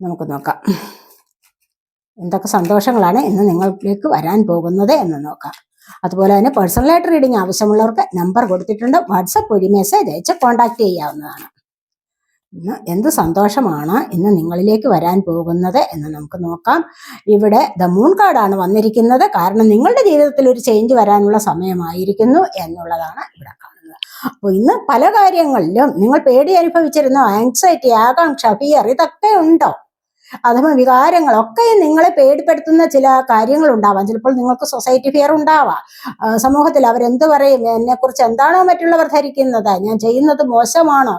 നമുക്ക് നോക്കാം. എന്തൊക്കെ സന്തോഷങ്ങളാണ് ഇന്ന് നിങ്ങളിലേക്ക് വരാൻ പോകുന്നത് എന്ന് നോക്കാം. അതുപോലെ തന്നെ പേഴ്സണലായിട്ട് റീഡിംഗ് ആവശ്യമുള്ളവർക്ക് നമ്പർ കൊടുത്തിട്ടുണ്ട്. വാട്സപ്പ് വഴി മെസ്സേജ് അയച്ച് കോൺടാക്ട് ചെയ്യാവുന്നതാണ്. ഇന്ന് എന്ത് സന്തോഷമാണ് ഇന്ന് നിങ്ങളിലേക്ക് വരാൻ പോകുന്നത് എന്ന് നമുക്ക് നോക്കാം. ഇവിടെ ദ മൂൺ കാർഡാണ് വന്നിരിക്കുന്നത്. കാരണം നിങ്ങളുടെ ജീവിതത്തിൽ ഒരു ചേഞ്ച് വരാനുള്ള സമയമായിരിക്കുന്നു എന്നുള്ളതാണ് ഇവിടെ കാണുന്നത്. അപ്പോൾ ഇന്ന് പല കാര്യങ്ങളിലും നിങ്ങൾ പേടി അനുഭവിച്ചിരുന്ന? ആങ്സൈറ്റി ആകാംക്ഷ ഫിയർ ഇതൊക്കെ ഉണ്ടോ? അഥവാ വികാരങ്ങളൊക്കെ നിങ്ങളെ പേടിപ്പെടുത്തുന്ന ചില കാര്യങ്ങൾ ഉണ്ടാവാം ചിലപ്പോൾ നിങ്ങൾക്ക് സൊസൈറ്റി ഫിയർ ഉണ്ടാവാം. സമൂഹത്തിൽ അവരെന്ത് പറയും? എന്നെ കുറിച്ച് എന്താണോ മറ്റുള്ളവർ ധരിക്കുന്നത്? ഞാൻ ചെയ്യുന്നത് മോശമാണോ?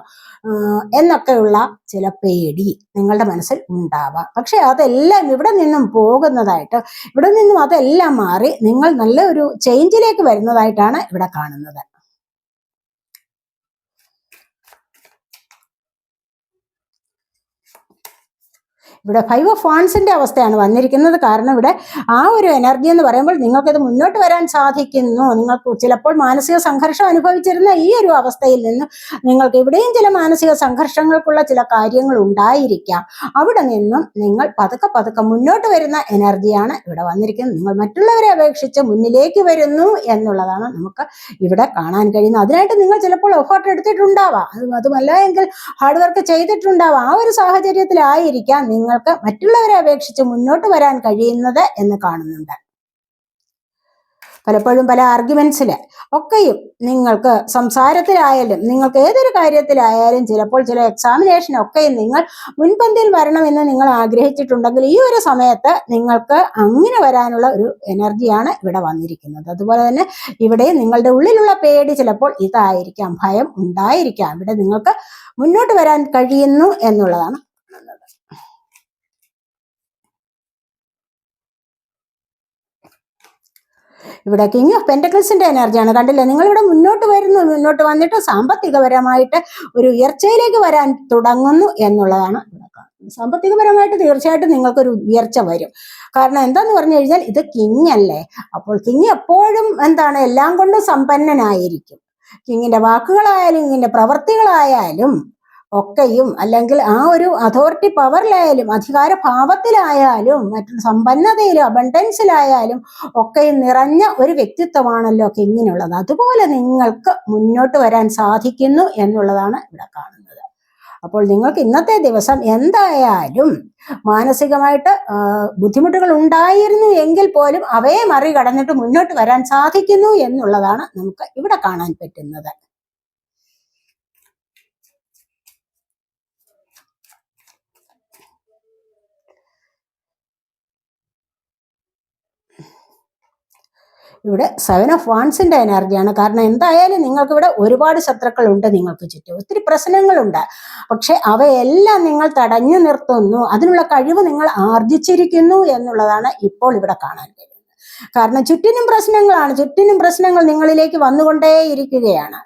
എന്നൊക്കെയുള്ള ചില പേടി നിങ്ങളുടെ മനസ്സിൽ ഉണ്ടാവാം. പക്ഷെ അതെല്ലാം ഇവിടെ നിന്നും പോകുന്നതായിട്ട് ഇവിടെ നിന്നും അതെല്ലാം മാറി നിങ്ങൾ നല്ല ഒരു ചേഞ്ചിലേക്ക് വരുന്നതായിട്ടാണ് ഇവിടെ കാണുന്നത്. ഇവിടെ ഫൈവ് ഓഫ് ഫാൻസിന്റെ അവസ്ഥയാണ് വന്നിരിക്കുന്നത്. കാരണം ഇവിടെ ആ ഒരു എനർജി എന്ന് പറയുമ്പോൾ നിങ്ങൾക്കത് മുന്നോട്ട് വരാൻ സാധിക്കുന്നു. നിങ്ങൾക്ക് ചിലപ്പോൾ മാനസിക സംഘർഷം അനുഭവിച്ചിരുന്ന ഈ ഒരു അവസ്ഥയിൽ നിന്ന് നിങ്ങൾക്ക് ഇവിടെയും ചില മാനസിക സംഘർഷങ്ങൾക്കുള്ള ചില കാര്യങ്ങൾ ഉണ്ടായിരിക്കാം. അവിടെ നിന്നും നിങ്ങൾ പതുക്കെ പതുക്കെ മുന്നോട്ട് വരുന്ന എനർജിയാണ് ഇവിടെ വന്നിരിക്കുന്നത്. നിങ്ങൾ മറ്റുള്ളവരെ അപേക്ഷിച്ച് മുന്നിലേക്ക് വരുന്നു എന്നുള്ളതാണ് നമുക്ക് ഇവിടെ കാണാൻ കഴിയുന്നത്. അതിനായിട്ട് നിങ്ങൾ ചിലപ്പോൾ എഫേർട്ട് എടുത്തിട്ടുണ്ടാവാം. അത് അതുമല്ല എങ്കിൽ ഹാർഡ് വർക്ക് ചെയ്തിട്ടുണ്ടാവാം. ആ ഒരു സാഹചര്യത്തിലായിരിക്കാം നിങ്ങൾക്ക് മറ്റുള്ളവരെ അപേക്ഷിച്ച് മുന്നോട്ട് വരാൻ കഴിയുന്നത് എന്ന് കാണുന്നുണ്ട്. പലപ്പോഴും പല ആർഗ്യുമെന്റ്സിൽ ഒക്കെയും നിങ്ങൾക്ക് സംസാരത്തിലായാലും നിങ്ങൾക്ക് ഏതൊരു കാര്യത്തിലായാലും ചിലപ്പോൾ ചില എക്സാമിനേഷൻ ഒക്കെയും നിങ്ങൾ മുൻപന്തിയിൽ വരണമെന്ന് നിങ്ങൾ ആഗ്രഹിച്ചിട്ടുണ്ടെങ്കിൽ ഈ ഒരു സമയത്ത് നിങ്ങൾക്ക് അങ്ങനെ വരാനുള്ള ഒരു എനർജിയാണ് ഇവിടെ വന്നിരിക്കുന്നത്. അതുപോലെ തന്നെ ഇവിടെ നിങ്ങളുടെ ഉള്ളിലുള്ള പേടി ചിലപ്പോൾ ഇതായിരിക്കാം ഭയം ഉണ്ടായിരിക്കാം. ഇവിടെ നിങ്ങൾക്ക് മുന്നോട്ട് വരാൻ കഴിയുന്നു എന്നുള്ളതാണ് ഇവിടെ കിങ് ഓഫ് പെന്റക്കിൾസിന്റെ എനർജിയാണ് കണ്ടില്ലേ? നിങ്ങൾ ഇവിടെ മുന്നോട്ട് വരുന്നു. മുന്നോട്ട് വന്നിട്ട് സാമ്പത്തികപരമായിട്ട് ഒരു ഉയർച്ചയിലേക്ക് വരാൻ തുടങ്ങുന്നു എന്നുള്ളതാണ് സാമ്പത്തികപരമായിട്ട് തീർച്ചയായിട്ടും നിങ്ങൾക്കൊരു ഉയർച്ച വരും. കാരണം എന്താന്ന് പറഞ്ഞു കഴിഞ്ഞാൽ ഇത് കിങ് അല്ലേ? അപ്പോൾ കിങ് എപ്പോഴും എന്താണ്? എല്ലാം കൊണ്ടും സമ്പന്നനായിരിക്കും. കിങ്ങിന്റെ വാക്കുകളായാലും കിങ്ങിന്റെ പ്രവൃത്തികളായാലും ഒക്കെയും അല്ലെങ്കിൽ ആ ഒരു അതോറിറ്റി പവറിലായാലും അധികാര ഭാവത്തിലായാലും മറ്റും സമ്പന്നതയിലും അബണ്ടൻസിലായാലും ഒക്കെയും നിറഞ്ഞ ഒരു വ്യക്തിത്വമാണല്ലോ കിങ്ങിനുള്ളത്. അതുപോലെ നിങ്ങൾക്ക് മുന്നോട്ട് വരാൻ സാധിക്കുന്നു എന്നുള്ളതാണ് ഇവിടെ കാണുന്നത്. അപ്പോൾ നിങ്ങൾക്ക് ഇന്നത്തെ ദിവസം എന്തായാലും മാനസികമായിട്ട് ബുദ്ധിമുട്ടുകൾ ഉണ്ടായിരുന്നു എങ്കിൽ പോലും അവയെ മറികടന്നിട്ട് മുന്നോട്ട് വരാൻ സാധിക്കുന്നു എന്നുള്ളതാണ് നമുക്ക് ഇവിടെ കാണാൻ പറ്റുന്നത്. ഇവിടെ സെവൻ ഓഫ് വാൺസിന്റെ എനർജിയാണ് കാരണം എന്തായാലും നിങ്ങൾക്ക് ഇവിടെ ഒരുപാട് ശത്രുക്കളുണ്ട് നിങ്ങൾക്ക് ചുറ്റും. ഒത്തിരി പ്രശ്നങ്ങളുണ്ട്. പക്ഷെ അവയെല്ലാം നിങ്ങൾ തടഞ്ഞു നിർത്തുന്നു. അതിനുള്ള കഴിവ് നിങ്ങൾ ആർജിച്ചിരിക്കുന്നു എന്നുള്ളതാണ് ഇപ്പോൾ ഇവിടെ കാണാൻ കഴിയുന്നത്. കാരണം ചുറ്റിനും പ്രശ്നങ്ങളാണ്. ചുറ്റിനും പ്രശ്നങ്ങൾ നിങ്ങളിലേക്ക് വന്നുകൊണ്ടേയിരിക്കുകയാണ്.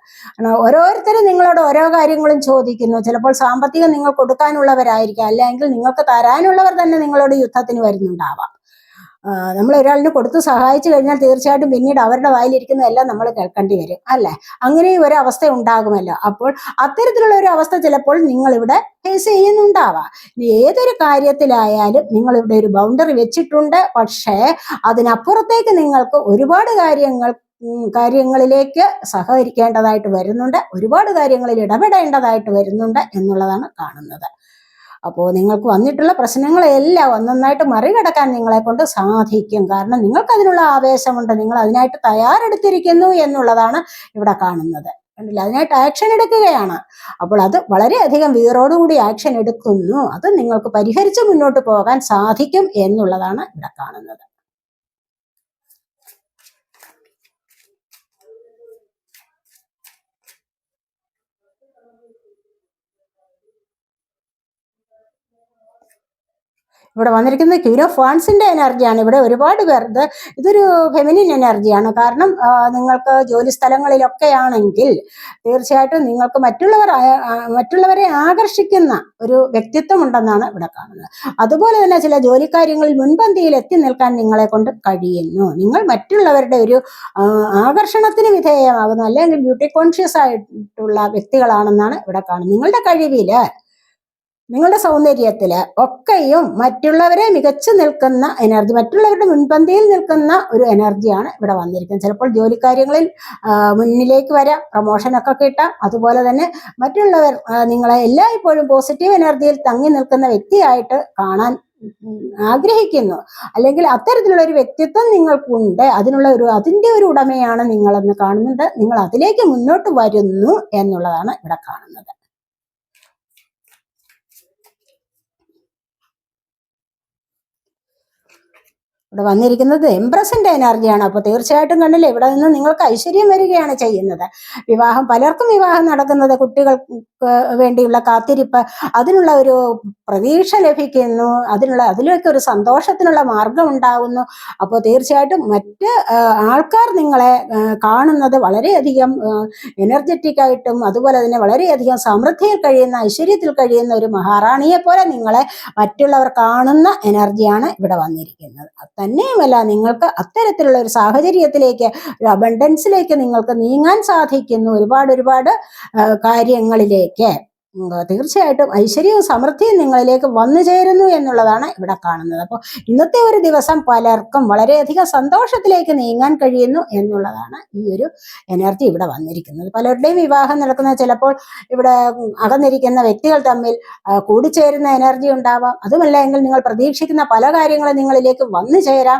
ഓരോരുത്തരും നിങ്ങളോട് ഓരോ കാര്യങ്ങളും ചോദിക്കുന്നു. ചിലപ്പോൾ സാമ്പത്തികം നിങ്ങൾ കൊടുക്കാനുള്ളവരായിരിക്കാം. അല്ലെങ്കിൽ നിങ്ങൾക്ക് തരാനുള്ളവർ തന്നെ നിങ്ങളോട് യുദ്ധത്തിന് വരുന്നുണ്ടാവാം. നമ്മൾ ഒരാളിന് കൊടുത്ത് സഹായിച്ചു കഴിഞ്ഞാൽ തീർച്ചയായിട്ടും പിന്നീട് അവരുടെ വായിലിരിക്കുന്നതെല്ലാം നമ്മൾ കേൾക്കേണ്ടി വരും അല്ലെ? അങ്ങനെ ഒരു അവസ്ഥ ഉണ്ടാകുമല്ലോ. അപ്പോൾ അത്തരത്തിലുള്ള ഒരു അവസ്ഥ ചിലപ്പോൾ നിങ്ങൾ ഇവിടെ ഫേസ് ചെയ്യുന്നുണ്ടാവാം. ഏതൊരു കാര്യത്തിലായാലും നിങ്ങൾ ഇവിടെ ഒരു ബൗണ്ടറി വെച്ചിട്ടുണ്ട്. പക്ഷേ അതിനപ്പുറത്തേക്ക് നിങ്ങൾക്ക് ഒരുപാട് കാര്യങ്ങൾ കാര്യങ്ങളിലേക്ക് സഹകരിക്കേണ്ടതായിട്ട് വരുന്നുണ്ട്. ഒരുപാട് കാര്യങ്ങളിൽ ഇടപെടേണ്ടതായിട്ട് വരുന്നുണ്ട് എന്നുള്ളതാണ് കാണുന്നത്. അപ്പോൾ നിങ്ങൾക്ക് വന്നിട്ടുള്ള പ്രശ്നങ്ങളെല്ലാം ഒന്നൊന്നായിട്ട് മറികടക്കാൻ നിങ്ങളെ കൊണ്ട് സാധിക്കും. കാരണം നിങ്ങൾക്ക് അതിനുള്ള ആവേശമുണ്ട്. നിങ്ങൾ അതിനായിട്ട് തയ്യാറെടുത്തിരിക്കുന്നു എന്നുള്ളതാണ് ഇവിടെ കാണുന്നത്. അതിനായിട്ട് ആക്ഷൻ എടുക്കുകയാണ്. അപ്പോൾ അത് വളരെയധികം വീറോടുകൂടി ആക്ഷൻ എടുക്കുന്നു. അത് നിങ്ങൾക്ക് പരിഹരിച്ച് മുന്നോട്ട് പോകാൻ സാധിക്കും എന്നുള്ളതാണ് ഇവിടെ കാണുന്നത്. ഇവിടെ വന്നിരിക്കുന്നത് ക്യൂൻ ഓഫ് വാൺസിന്റെ എനർജിയാണ് ഇവിടെ ഒരുപാട് പേർ ഇത് ഇതൊരു ഫെമിനിൻ എനർജിയാണ് കാരണം നിങ്ങൾക്ക് ജോലി സ്ഥലങ്ങളിലൊക്കെയാണെങ്കിൽ തീർച്ചയായിട്ടും നിങ്ങൾക്ക് മറ്റുള്ളവർ മറ്റുള്ളവരെ ആകർഷിക്കുന്ന ഒരു വ്യക്തിത്വം ഉണ്ടെന്നാണ് ഇവിടെ കാണുന്നത്. അതുപോലെ തന്നെ ചില ജോലിക്കാര്യങ്ങളിൽ മുൻപന്തിയിൽ എത്തി നിൽക്കാൻ നിങ്ങളെ കൊണ്ട് കഴിയുന്നു. നിങ്ങൾ മറ്റുള്ളവരുടെ ഒരു ആകർഷണത്തിന് വിധേയമാകുന്നു. അല്ലെങ്കിൽ ബ്യൂട്ടി കോൺഷ്യസ് ആയിട്ടുള്ള വ്യക്തികളാണെന്നാണ് ഇവിടെ കാണുന്നത്. നിങ്ങളുടെ കഴിവിൽ നിങ്ങളുടെ സൗന്ദര്യത്തിൽ ഒക്കെയും മറ്റുള്ളവരെ മികച്ചു നിൽക്കുന്ന എനർജി മറ്റുള്ളവരുടെ മുൻപന്തിയിൽ നിൽക്കുന്ന ഒരു എനർജിയാണ് ഇവിടെ വന്നിരിക്കുന്നത്. ചിലപ്പോൾ ജോലിക്കാര്യങ്ങളിൽ മുന്നിലേക്ക് വരാം പ്രൊമോഷനൊക്കെ കിട്ടാം. അതുപോലെ തന്നെ മറ്റുള്ളവർ നിങ്ങളെ എല്ലായ്പ്പോഴും പോസിറ്റീവ് എനർജിയിൽ തങ്ങി നിൽക്കുന്ന വ്യക്തിയായിട്ട് കാണാൻ ആഗ്രഹിക്കുന്നു. അല്ലെങ്കിൽ അത്തരത്തിലുള്ള ഒരു വ്യക്തിത്വം നിങ്ങൾക്കുണ്ട്. അതിനുള്ള ഒരു അതിന്റെ ഒരു ഉടമയാണ് നിങ്ങളെന്ന് കാണുന്നുണ്ട്. നിങ്ങൾ അതിലേക്ക് മുന്നോട്ട് വരുന്നു എന്നുള്ളതാണ് ഇവിടെ കാണുന്നത്. ഇവിടെ വന്നിരിക്കുന്നത് എംപ്രസിന്റെ എനർജിയാണ്. അപ്പോൾ തീർച്ചയായിട്ടും കണ്ടില്ലേ ഇവിടെ നിന്ന് നിങ്ങൾക്ക് ഐശ്വര്യം വരികയാണ് ചെയ്യുന്നത്. വിവാഹം പലർക്കും വിവാഹം നടക്കുന്നത് കുട്ടികൾക്ക് വേണ്ടിയുള്ള കാത്തിരിപ്പ് അതിനുള്ള ഒരു പ്രതീക്ഷ ലഭിക്കുന്നു അതിനുള്ള അതിലൊക്കെ ഒരു സന്തോഷത്തിനുള്ള മാർഗം ഉണ്ടാകുന്നു അപ്പോൾ തീർച്ചയായിട്ടും മറ്റ് ആൾക്കാർ നിങ്ങളെ കാണുന്നത് വളരെയധികം എനർജറ്റിക് ആയിട്ടും അതുപോലെ തന്നെ വളരെയധികം സമൃദ്ധിയിൽ കഴിയുന്ന ഐശ്വര്യത്തിൽ കഴിയുന്ന ഒരു മഹാറാണിയെ പോലെ നിങ്ങളെ മറ്റുള്ളവർ കാണുന്ന എനർജിയാണ് ഇവിടെ വന്നിരിക്കുന്നത്. തന്നെയുമല്ല നിങ്ങൾക്ക് അത്തരത്തിലുള്ള ഒരു സാഹചര്യത്തിലേക്ക് ഒരു അബണ്ടൻസിലേക്ക് നിങ്ങൾക്ക് നീങ്ങാൻ സാധിക്കുന്നു ഒരുപാട് ഒരുപാട് കാര്യങ്ങളിലേക്ക്. തീർച്ചയായിട്ടും ഐശ്വര്യവും സമൃദ്ധിയും നിങ്ങളിലേക്ക് വന്നു ചേരുന്നു എന്നുള്ളതാണ് ഇവിടെ കാണുന്നത്. അപ്പോൾ ഇന്നത്തെ ഒരു ദിവസം പലർക്കും വളരെയധികം സന്തോഷത്തിലേക്ക് നീങ്ങാൻ കഴിയുന്നു എന്നുള്ളതാണ് ഈ ഒരു എനർജി ഇവിടെ വന്നിരിക്കുന്നത്. പലരുടെയും വിവാഹം നടക്കുന്നത് ചിലപ്പോൾ ഇവിടെ അകന്നിരിക്കുന്ന വ്യക്തികൾ തമ്മിൽ കൂടിച്ചേരുന്ന എനർജി ഉണ്ടാവാം. അതുമല്ല എങ്കിൽ നിങ്ങൾ പ്രതീക്ഷിക്കുന്ന പല കാര്യങ്ങളും നിങ്ങളിലേക്ക് വന്നു ചേരാം.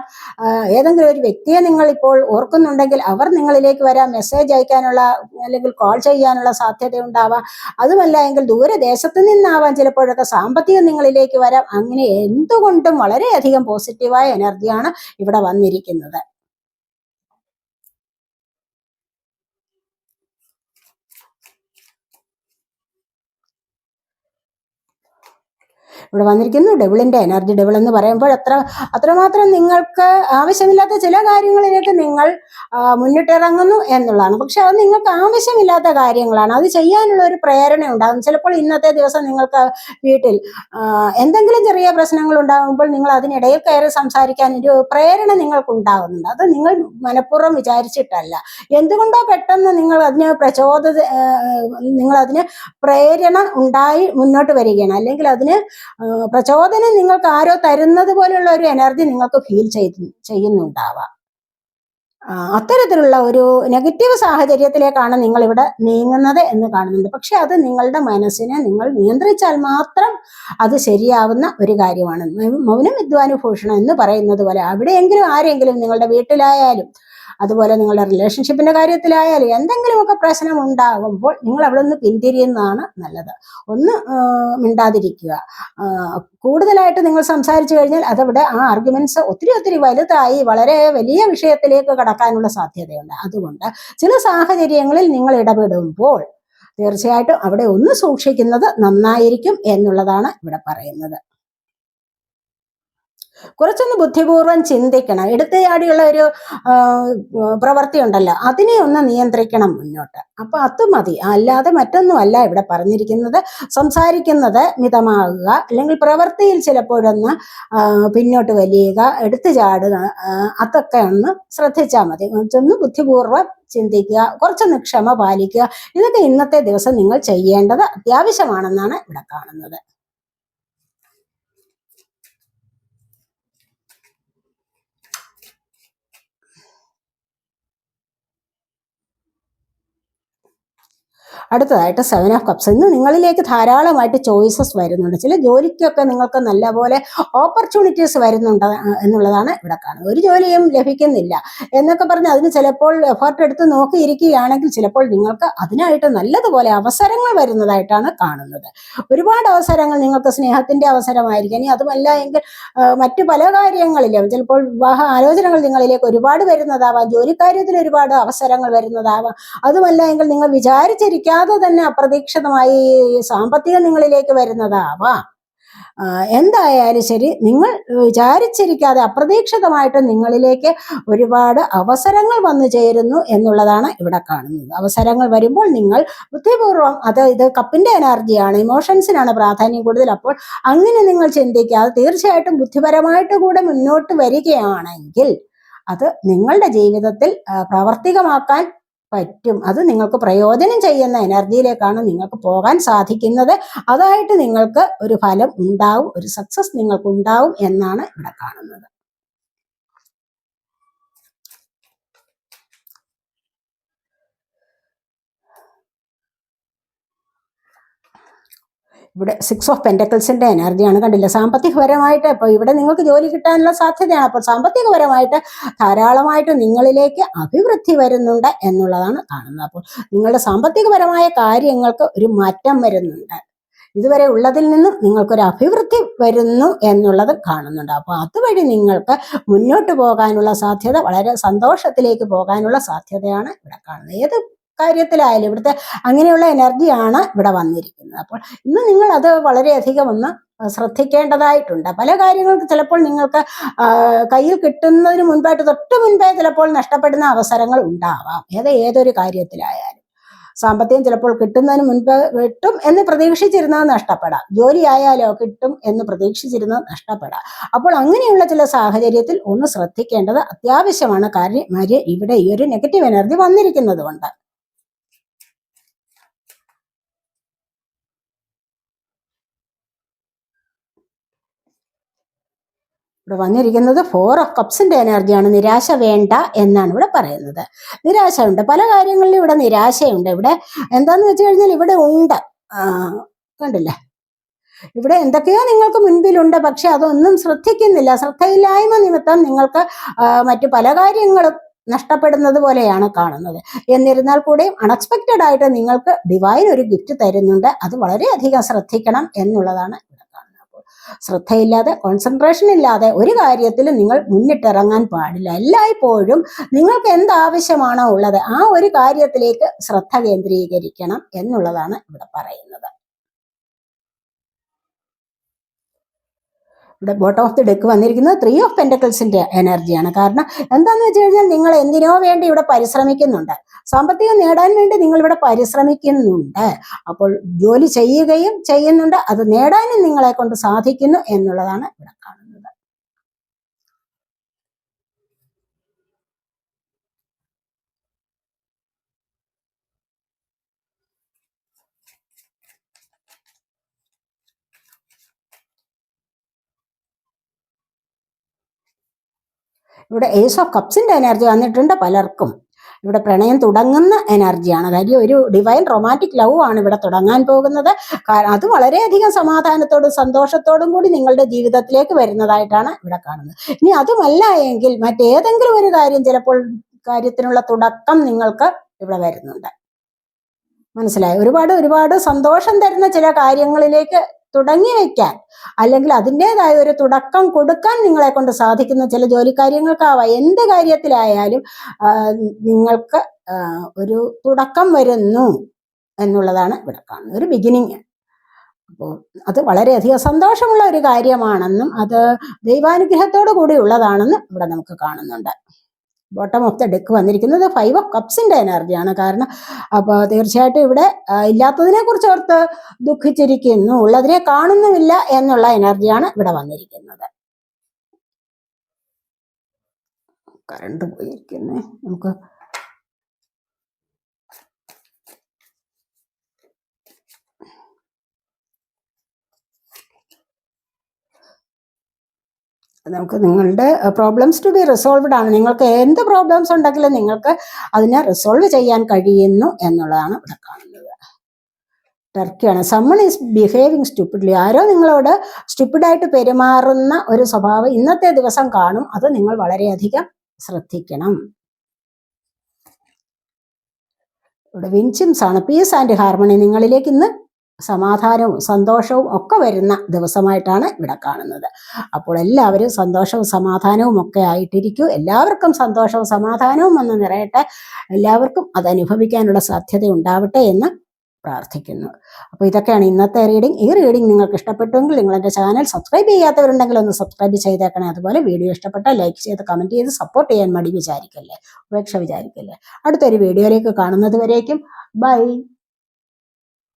ഏതെങ്കിലും ഒരു വ്യക്തിയെ നിങ്ങൾ ഇപ്പോൾ ഓർക്കുന്നുണ്ടെങ്കിൽ അവർ നിങ്ങളിലേക്ക് വരാം. മെസ്സേജ് അയക്കാനുള്ള അല്ലെങ്കിൽ കോൾ ചെയ്യാനുള്ള സാധ്യത ഉണ്ടാവാം. അതുമല്ല എങ്കിൽ ദൂരദേശത്ത് നിന്നാവാം ചിലപ്പോഴൊക്കെ സാമ്പത്തികം നിങ്ങളിലേക്ക് വരാം. അങ്ങനെ എന്തുകൊണ്ടും വളരെയധികം പോസിറ്റീവായ എനർജിയാണ് ഇവിടെ വന്നിരിക്കുന്നത്. ഇവിടെ വന്നിരിക്കുന്നു. ഡെവിളിന്റെ എനർജി ഡബിൾ എന്ന് പറയുമ്പോൾ അത്ര അത്രമാത്രം നിങ്ങൾക്ക് ആവശ്യമില്ലാത്ത ചില കാര്യങ്ങളിലേക്ക് നിങ്ങൾ മുന്നിട്ടിറങ്ങുന്നു എന്നുള്ളതാണ്. പക്ഷെ അത് നിങ്ങൾക്ക് ആവശ്യമില്ലാത്ത കാര്യങ്ങളാണ്. അത് ചെയ്യാനുള്ള ഒരു പ്രേരണ ഉണ്ടാകും. ചിലപ്പോൾ ഇന്നത്തെ ദിവസം നിങ്ങൾക്ക് വീട്ടിൽ എന്തെങ്കിലും ചെറിയ പ്രശ്നങ്ങൾ ഉണ്ടാകുമ്പോൾ നിങ്ങൾ അതിനിടയിൽ കയറി സംസാരിക്കാൻ ഒരു പ്രേരണ നിങ്ങൾക്ക് ഉണ്ടാകുന്നുണ്ട് അത് നിങ്ങൾ മനഃപൂർവം വിചാരിച്ചിട്ടല്ല. എന്തുകൊണ്ടോ പെട്ടെന്ന് നിങ്ങൾ അതിന് പ്രചോദ നിങ്ങൾ അതിന് പ്രേരണ ഉണ്ടായി മുന്നോട്ട് വരികയാണ്. അല്ലെങ്കിൽ അതിന് പ്രചോദനം നിങ്ങൾക്ക് ആരോ തരുന്നത് പോലെയുള്ള ഒരു എനർജി നിങ്ങൾക്ക് ഫീൽ ചെയ്ത് ചെയ്യുന്നുണ്ടാവാം. അത്തരത്തിലുള്ള ഒരു നെഗറ്റീവ് സാഹചര്യത്തിലേക്കാണ് നിങ്ങൾ ഇവിടെ നീങ്ങുന്നത് എന്ന് കാണുന്നുണ്ട്. പക്ഷെ അത് നിങ്ങളുടെ മനസ്സിനെ നിങ്ങൾ നിയന്ത്രിച്ചാൽ മാത്രം അത് ശരിയാവുന്ന ഒരു കാര്യമാണ്. മൗനം വിദ്വാനുഭൂഷണം എന്ന് പറയുന്നത് പോലെ അവിടെയെങ്കിലും ആരെങ്കിലും നിങ്ങളുടെ വീട്ടിലായാലും അതുപോലെ നിങ്ങളുടെ റിലേഷൻഷിപ്പിന്റെ കാര്യത്തിലായാലും എന്തെങ്കിലുമൊക്കെ പ്രശ്നം ഉണ്ടാകുമ്പോൾ നിങ്ങൾ അവിടെ നിന്ന് പിന്തിരിയുന്നതാണ് നല്ലത്. ഒന്ന് മിണ്ടാതിരിക്കുക. കൂടുതലായിട്ട് നിങ്ങൾ സംസാരിച്ചു കഴിഞ്ഞാൽ അതവിടെ ആ ആർഗ്യുമെന്റ്സ് ഒത്തിരി ഒത്തിരി വലുതായി വളരെ വലിയ വിഷയത്തിലേക്ക് കടക്കാനുള്ള സാധ്യതയുണ്ട്. അതുകൊണ്ട് ചില സാഹചര്യങ്ങളിൽ നിങ്ങൾ ഇടപെടുമ്പോൾ തീർച്ചയായിട്ടും അവിടെ ഒന്ന് സൂക്ഷിക്കുന്നത് നന്നായിരിക്കും എന്നുള്ളതാണ് ഇവിടെ പറയുന്നത്. കുറച്ചൊന്ന് ബുദ്ധിപൂർവം ചിന്തിക്കണം. എടുത്തയാടിയുള്ള ഒരു പ്രവൃത്തി ഉണ്ടല്ലോ അതിനെ ഒന്ന് നിയന്ത്രിക്കണം മുന്നോട്ട്. അപ്പൊ അത് മതി. അല്ലാതെ മറ്റൊന്നുമല്ല ഇവിടെ പറഞ്ഞിരിക്കുന്നത്. സംസാരിക്കുന്നത് മിതമാകുക അല്ലെങ്കിൽ പ്രവൃത്തിയിൽ ചിലപ്പോഴൊന്ന് പിന്നോട്ട് വലിയുക എടുത്തു ചാടുക അതൊക്കെ ഒന്ന് ശ്രദ്ധിച്ചാൽ മതി. ഒന്ന് ബുദ്ധിപൂർവം ചിന്തിക്കുക കുറച്ചൊന്ന് ക്ഷമ പാലിക്കുക. ഇതൊക്കെ ഇന്നത്തെ ദിവസം നിങ്ങൾ ചെയ്യേണ്ടത് അത്യാവശ്യമാണെന്നാണ് ഇവിടെ കാണുന്നത്. അടുത്തതായിട്ട് സെവൻ ഓഫ് കപ്സ് ഇന്ന് നിങ്ങളിലേക്ക് ധാരാളമായിട്ട് ചോയ്സസ് വരുന്നുണ്ട്. ചില ജോലിക്കൊക്കെ നിങ്ങൾക്ക് നല്ലപോലെ ഓപ്പർച്യൂണിറ്റീസ് വരുന്നുണ്ട് എന്നുള്ളതാണ് ഇവിടെ കാണുന്നത്. ഒരു ജോലിയും ലഭിക്കുന്നില്ല എന്നൊക്കെ പറഞ്ഞ് അതിന് ചിലപ്പോൾ എഫേർട്ട് എടുത്ത് നോക്കിയിരിക്കുകയാണെങ്കിൽ ചിലപ്പോൾ നിങ്ങൾക്ക് അതിനായിട്ട് നല്ലതുപോലെ അവസരങ്ങൾ വരുന്നതായിട്ടാണ് കാണുന്നത്. ഒരുപാട് അവസരങ്ങൾ നിങ്ങൾക്ക് സ്നേഹത്തിന്റെ അവസരമായിരിക്കും. ഇനി അതുമല്ല എങ്കിൽ മറ്റു പല കാര്യങ്ങളിലും ചിലപ്പോൾ വിവാഹ ആലോചനകൾ നിങ്ങളിലേക്ക് ഒരുപാട് വരുന്നതാവാം. ജോലിക്കാര്യത്തിൽ ഒരുപാട് അവസരങ്ങൾ വരുന്നതാവാം. അതുമല്ല എങ്കിൽ നിങ്ങൾ വിചാരിച്ചിരിക്കാതെ തന്നെ അപ്രതീക്ഷിതമായി സാമ്പത്തികം നിങ്ങളിലേക്ക് വരുന്നതാവാ. എന്തായാലും ശരി നിങ്ങൾ വിചാരിച്ചിരിക്കാതെ അപ്രതീക്ഷിതമായിട്ട് നിങ്ങളിലേക്ക് ഒരുപാട് അവസരങ്ങൾ വന്നു ചേരുന്നു എന്നുള്ളതാണ് ഇവിടെ കാണുന്നത്. അവസരങ്ങൾ വരുമ്പോൾ നിങ്ങൾ ബുദ്ധിപൂർവം അത് ഇത് കപ്പിന്റെ എനർജിയാണ് ഇമോഷൻസിനാണ് പ്രാധാന്യം കൂടുതൽ. അപ്പോൾ അങ്ങനെ നിങ്ങൾ ചിന്തിക്കാതെ തീർച്ചയായിട്ടും ബുദ്ധിപരമായിട്ട് കൂടെ മുന്നോട്ട് വരികയാണെങ്കിൽ അത് നിങ്ങളുടെ ജീവിതത്തിൽ പ്രാവർത്തികമാക്കാൻ പറ്റും. അത് നിങ്ങൾക്ക് പ്രയോജനം ചെയ്യുന്ന എനർജിയിലേക്കാണ് നിങ്ങൾക്ക് പോകാൻ സാധിക്കുന്നത്. അതായിട്ട് നിങ്ങൾക്ക് ഒരു ഫലം ഉണ്ടാവും ഒരു സക്സസ് നിങ്ങൾക്ക് ഉണ്ടാവും എന്നാണ് ഇവിടെ കാണുന്നത്. ഇവിടെ സിക്സ് ഓഫ് പെന്റക്കിൾസിന്റെ എനർജിയാണ് കണ്ടില്ല? സാമ്പത്തികപരമായിട്ട് അപ്പോൾ ഇവിടെ നിങ്ങൾക്ക് ജോലി കിട്ടാനുള്ള സാധ്യതയാണ്. അപ്പോൾ സാമ്പത്തികപരമായിട്ട് ധാരാളമായിട്ട് നിങ്ങളിലേക്ക് അഭിവൃദ്ധി വരുന്നുണ്ട് എന്നുള്ളതാണ് കാണുന്നത്. അപ്പോൾ നിങ്ങളുടെ സാമ്പത്തികപരമായ കാര്യങ്ങൾക്ക് ഒരു മാറ്റം വരുന്നുണ്ട്. ഇതുവരെ ഉള്ളതിൽ നിന്നും നിങ്ങൾക്കൊരു അഭിവൃദ്ധി വരുന്നു എന്നുള്ളത് കാണുന്നുണ്ട്. അപ്പോൾ അതുവഴി നിങ്ങൾക്ക് മുന്നോട്ട് പോകാനുള്ള സാധ്യത വളരെ സന്തോഷത്തിലേക്ക് പോകാനുള്ള സാധ്യതയാണ് ഇവിടെ കാണുന്നത്. ഏത് കാര്യത്തിലായാലും ഇവിടുത്തെ അങ്ങനെയുള്ള എനർജിയാണ് ഇവിടെ വന്നിരിക്കുന്നത്. അപ്പോൾ ഇന്ന് നിങ്ങൾ അത് വളരെയധികം ഒന്ന് ശ്രദ്ധിക്കേണ്ടതായിട്ടുണ്ട്. പല കാര്യങ്ങൾക്ക് ചിലപ്പോൾ നിങ്ങൾക്ക് കയ്യിൽ കിട്ടുന്നതിന് മുൻപായിട്ട് തൊട്ട് മുൻപേ ചിലപ്പോൾ നഷ്ടപ്പെടുന്ന അവസരങ്ങൾ ഉണ്ടാവാം. ഏത് ഏതൊരു കാര്യത്തിലായാലും. സാമ്പത്തികം ചിലപ്പോൾ കിട്ടുന്നതിന് മുൻപ് കിട്ടും എന്ന് പ്രതീക്ഷിച്ചിരുന്നത് നഷ്ടപ്പെടാം. ജോലി ആയാലോ കിട്ടും എന്ന് പ്രതീക്ഷിച്ചിരുന്നത് നഷ്ടപ്പെടാം. അപ്പോൾ അങ്ങനെയുള്ള ചില സാഹചര്യത്തിൽ ഒന്ന് ശ്രദ്ധിക്കേണ്ടത് അത്യാവശ്യമാണ്. കാര്യം ഇവിടെ ഈ ഒരു നെഗറ്റീവ് എനർജി വന്നിരിക്കുന്നത് കൊണ്ട് ഇവിടെ വന്നിരിക്കുന്നത് ഫോർ ഓഫ് കപ്സിന്റെ എനർജിയാണ് നിരാശ വേണ്ട എന്നാണ് ഇവിടെ പറയുന്നത്. നിരാശ ഉണ്ട് പല കാര്യങ്ങളിലും ഇവിടെ നിരാശയുണ്ട്. ഇവിടെ എന്താന്ന് വെച്ച് കഴിഞ്ഞാൽ ഇവിടെ ഉണ്ട്. കണ്ടില്ലേ? ഇവിടെ എന്തൊക്കെയോ നിങ്ങൾക്ക് മുൻപിലുണ്ട് പക്ഷെ അതൊന്നും ശ്രദ്ധിക്കുന്നില്ല. ശ്രദ്ധയില്ലായ്മ നിമിത്തം നിങ്ങൾക്ക് മറ്റു പല കാര്യങ്ങളും നഷ്ടപ്പെടുന്നത് പോലെയാണ് കാണുന്നത്. എന്നിരുന്നാൽ കൂടെയും അൺഎക്സ്പെക്റ്റഡ് ആയിട്ട് നിങ്ങൾക്ക് ഡിവൈൻ ഒരു ഗിഫ്റ്റ് തരുന്നുണ്ട്. അത് വളരെയധികം ശ്രദ്ധിക്കണം എന്നുള്ളതാണ് ശ്രദ്ധയില്ലാതെ കോൺസെൻട്രേഷൻ ഇല്ലാതെ ഒരു കാര്യത്തിൽ നിങ്ങൾ മുന്നിട്ടിറങ്ങാൻ പാടില്ല. എല്ലായ്പ്പോഴും നിങ്ങൾക്ക് എന്താവശ്യമാണോ ഉള്ളത് ആ ഒരു കാര്യത്തിലേക്ക് ശ്രദ്ധ കേന്ദ്രീകരിക്കണം എന്നുള്ളതാണ് ഇവിടെ പറയുന്നത്. ഇവിടെ ബോട്ടം ഓഫ് ദി ഡെക്ക് വന്നിരിക്കുന്നത് ത്രീ ഓഫ് പെൻഡക്കിൾസിന്റെ എനർജിയാണ് കാരണം എന്താണെന്ന് വെച്ച് കഴിഞ്ഞാൽ നിങ്ങൾ എന്തിനോ വേണ്ടി ഇവിടെ പരിശ്രമിക്കുന്നുണ്ട്. സാമ്പത്തികം നേടാൻ വേണ്ടി നിങ്ങൾ ഇവിടെ പരിശ്രമിക്കുന്നുണ്ട്. അപ്പോൾ ജോലി ചെയ്യുകയും ചെയ്യുന്നുണ്ട്. അത് നേടാനും നിങ്ങളെ കൊണ്ട് സാധിക്കുന്നു എന്നുള്ളതാണ് ഇവിടെ കാണുന്നത്. ഇവിടെ ഏസ് ഓഫ് കപ്സിന്റെ എനർജി വന്നിട്ടുണ്ട് പലർക്കും. ഇവിടെ പ്രണയം തുടങ്ങുന്ന എനർജിയാണ് കാര്യം ഒരു ഡിവൈൻ റൊമാന്റിക് ലവ് ആണ് ഇവിടെ തുടങ്ങാൻ പോകുന്നത്. അത് വളരെയധികം സമാധാനത്തോടും സന്തോഷത്തോടും കൂടി നിങ്ങളുടെ ജീവിതത്തിലേക്ക് വരുന്നതായിട്ടാണ് ഇവിടെ കാണുന്നത്. ഇനി അതുമല്ല എങ്കിൽ മറ്റേതെങ്കിലും ഒരു കാര്യം ചിലപ്പോൾ കാര്യത്തിനുള്ള തുടക്കം നിങ്ങൾക്ക് ഇവിടെ വരുന്നുണ്ട്. മനസ്സിലായി? ഒരുപാട് ഒരുപാട് സന്തോഷം തരുന്ന ചില കാര്യങ്ങളിലേക്ക് തുടങ്ങി വയ്ക്കാൻ അല്ലെങ്കിൽ അതിന്റെതായ ഒരു തുടക്കം കൊടുക്കാൻ നിങ്ങളെ കൊണ്ട് സാധിക്കുന്ന ചില ജോലിക്കാര്യങ്ങൾക്കാവാം എന്ത് കാര്യത്തിലായാലും നിങ്ങൾക്ക് ഒരു തുടക്കം വരുന്നു എന്നുള്ളതാണ് ഇവിടെ കാണുന്നത്. ഒരു ബിഗിനിങ് അപ്പോൾ അത് വളരെയധികം സന്തോഷമുള്ള ഒരു കാര്യമാണെന്നും അത് ദൈവാനുഗ്രഹത്തോടു കൂടിയുള്ളതാണെന്നും ഇവിടെ നമുക്ക് കാണുന്നുണ്ട്. ബോട്ടം ഓഫ് ദ ഡെക്ക് വന്നിരിക്കുന്നത് ഫൈവ് ഓഫ് കപ്സിന്റെ എനർജിയാണ് കാരണം അപ്പോൾ തീർച്ചയായിട്ടും ഇവിടെ ഇല്ലാത്തതിനെ കുറിച്ച് ഓർത്ത് ദുഃഖിച്ചിരിക്കുന്നു. ഉള്ളതിനെ കാണുന്നുമില്ല എന്നുള്ള എനർജിയാണ് ഇവിടെ വന്നിരിക്കുന്നത്. കറണ്ട് പോയിരിക്കുന്നേ. നമുക്ക് നമുക്ക് നിങ്ങളുടെ പ്രോബ്ലംസ് ടു ബി റിസോൾവ്ഡ് ആണ്. നിങ്ങൾക്ക് എന്ത് പ്രോബ്ലംസ് ഉണ്ടെങ്കിലും നിങ്ങൾക്ക് അതിനെ റിസോൾവ് ചെയ്യാൻ കഴിയുന്നു എന്നുള്ളതാണ് ഇവിടെ കാണുന്നത്. ടർക്കിയാണ്. സമ്മൺ ഈസ് ബിഹേവിങ് സ്റ്റുപ്പിഡ്ലി ആരോ നിങ്ങളോട് സ്റ്റുപ്പിഡായിട്ട് പെരുമാറുന്ന ഒരു സ്വഭാവം ഇന്നത്തെ ദിവസം കാണും. അത് നിങ്ങൾ വളരെയധികം ശ്രദ്ധിക്കണം. ഇവിടെ വിൻസിംസ് ആണ്. പീസ് ആൻഡ് ഹാർമണി നിങ്ങളിലേക്ക് ഇന്ന് സമാധാനവും സന്തോഷവും ഒക്കെ വരുന്ന ദിവസമായിട്ടാണ് ഇവിടെ കാണുന്നത്. അപ്പോൾ എല്ലാവരും സന്തോഷവും സമാധാനവും ഒക്കെ ആയിട്ടിരിക്കൂ. എല്ലാവർക്കും സന്തോഷവും സമാധാനവും ഒന്ന് നിറയട്ടെ. എല്ലാവർക്കും അത് അനുഭവിക്കാനുള്ള സാധ്യത ഉണ്ടാവട്ടെ എന്ന് പ്രാർത്ഥിക്കുന്നു. അപ്പോൾ ഇതൊക്കെയാണ് ഇന്നത്തെ റീഡിംഗ് ഈ റീഡിംഗ് നിങ്ങൾക്ക് ഇഷ്ടപ്പെട്ടുവെങ്കിൽ നിങ്ങൾ എന്റെ ചാനൽ സബ്സ്ക്രൈബ് ചെയ്യാത്തവരുണ്ടെങ്കിൽ ഒന്ന് സബ്സ്ക്രൈബ് ചെയ്തേക്കണേ. അതുപോലെ വീഡിയോ ഇഷ്ടപ്പെട്ടാൽ ലൈക്ക് ചെയ്ത് കമന്റ് ചെയ്ത് സപ്പോർട്ട് ചെയ്യാൻ മടി വിചാരിക്കല്ലേ? ഉപേക്ഷ വിചാരിക്കല്ലേ? അടുത്തൊരു വീഡിയോയിലേക്ക് കാണുന്നത് വരേക്കും. ബൈ